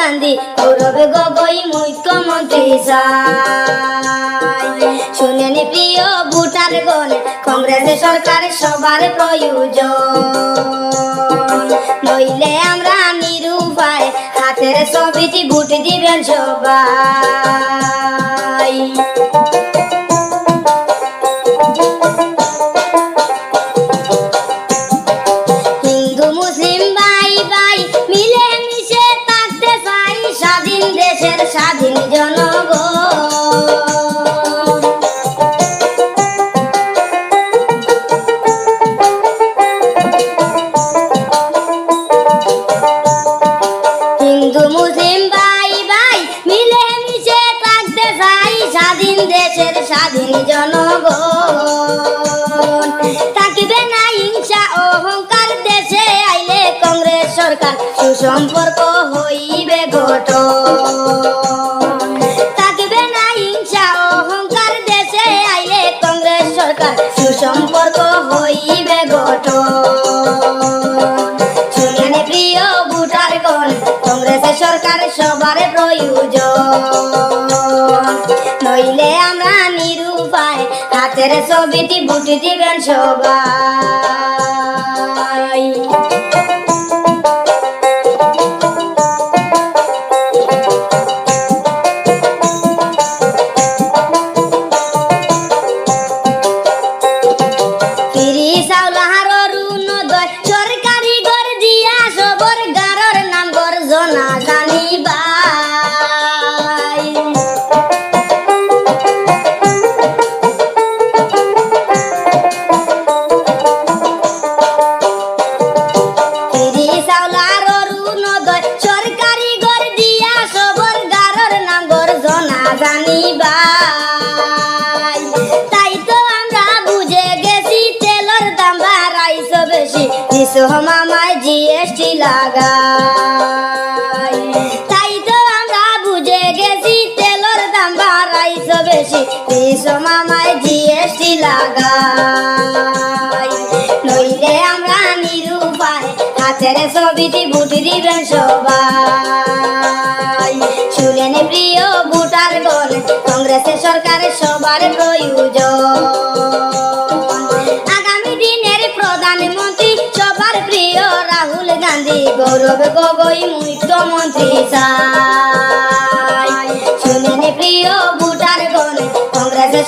গান্ধী গৌরব গগৈ মুখ্যমন্ত্রী চাই শুনেন প্রিয় ভোটার গণ কংগ্রেস সরকার সবার প্রয়োজন। নইলে আমরা নিরুপায়, হাতের ছবিটি ভোট দিবেন সবাই। হিন্দু, মুসলিম ভাই ভাই মিলে সরকার সুসম্পর্ক হইবে গঠন। থাকিবে না হিংসা, অহংকার, দেশে আইলে কংগ্রেস সরকার সুসম্পর্ক হইবে কংগ্রেসের সরকার সবার প্রয়োজন। নইলে আমরা নিরুপায়, হাতের ছবিটি ভোট দিবেন সবাই। দিছো মামায় জিএসটি লাগাই। তাই তো আমরা বুঝে গেছি, তেলর দাম বাড়াইছো বেশি। দিছো মামায় জিএসটি লাগাই। নইলে আমরা নিরুপায়, হাতের ছবিটি ভোট দিবেন সবাই। শুনেন প্রিয় ভোটার গণ কংগ্রেসের সরকারের সবার প্রয়োজন। গৌরব গগৈ মুখ্যমন্ত্রী চাই। প্রিয়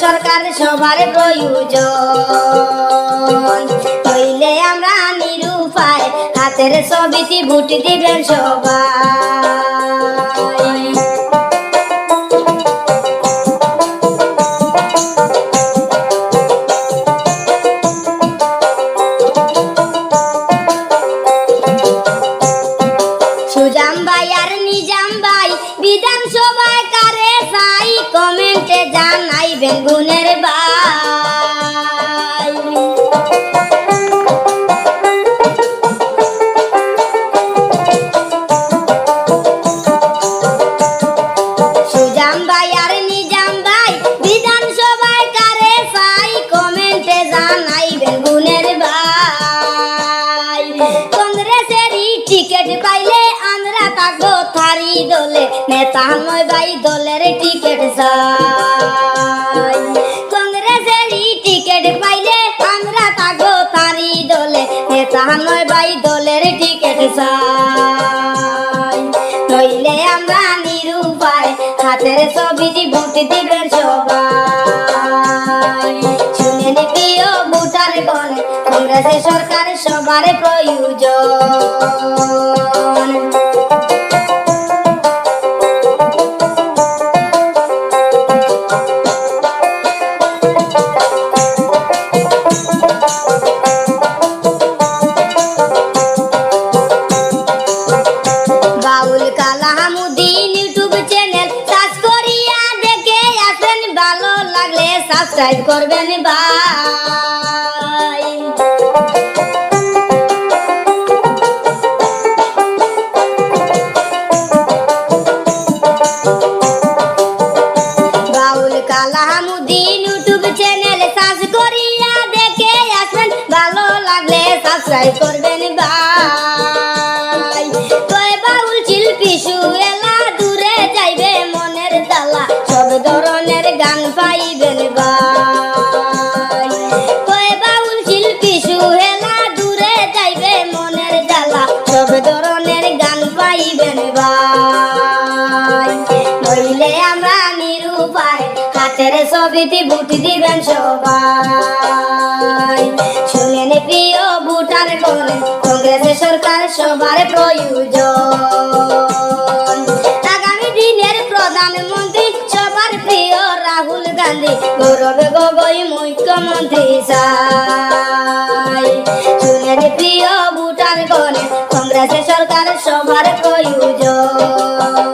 সরকার সবার প্রয়োজন। হইলে আমরা নিরুপায়, হাতের ছবিটি ভোট দিবেন সবাই। জানাইবেন গুণের ভাই সুজাম ভাই আর নিজাম ভাই বিধানসভায় কারে সাই কমেন্টে জানাইবেন গুণের ভাই কংগ্রেসেরই টিকিট পাইলে আমরা থাকব থারি দলে, নেতা নয় ভাই দলের টিকিট চাই। নয় ভাই দলের টিকিট চাই। নইলে আমরা নিরুপায় হাতের ছবিটি ভোট দিবেন সবাই। ভোটার কংগ্রেসের সরকার সবার প্রয়োজন। সাবস্ক্রাইব করবেন ভাই ছবিতে বুট দিবেন সবাই। শুনেন প্রিয় ভুটান করে কংগ্রেসের সরকার সবার প্রয়োজন। প্রিয় রাহুল গান্ধী কংগ্রেসের সরকার সবার প্রয়োজন।